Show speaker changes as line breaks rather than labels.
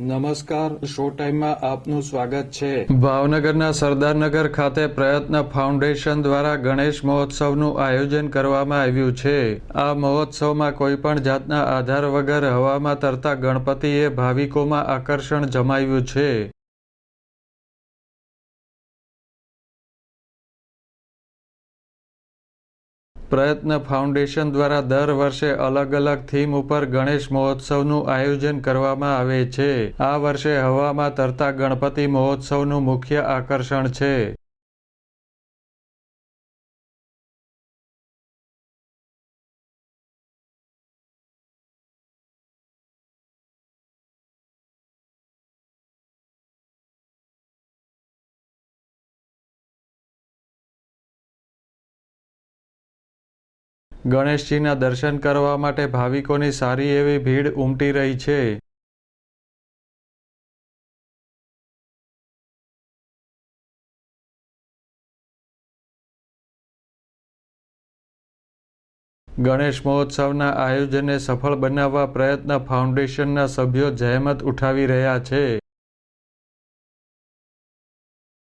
નમસ્કાર, શો ટાઈમમાં આપનું સ્વાગત છે.
ભાવનગરના સરદારનગર ખાતે પ્રયત્ન ફાઉન્ડેશન દ્વારા ગણેશ મહોત્સવનું આયોજન કરવામાં આવ્યું છે. આ મહોત્સવમાં કોઈપણ જાતના આધાર વગર હવામાં તરતા ગણપતિએ ભાવિકોમાં આકર્ષણ જમાવ્યું છે. પ્રયત્ન ફાઉન્ડેશન દ્વારા દર વર્ષે અલગ અલગ થીમ ઉપર ગણેશ મહોત્સવનું આયોજન કરવામાં આવે છે. આ વર્ષે હવામાં તરતા ગણપતિ મહોત્સવનું મુખ્ય આકર્ષણ છે. ગણેશજીના દર્શન કરવા માટે ભાવિકોની સારી એવી ભીડ ઉમટી રહી છે. ગણેશ મહોત્સવના આયોજનને સફળ બનાવવા પ્રયત્ન ફાઉન્ડેશનના સભ્યો જહેમત ઉઠાવી રહ્યા છે.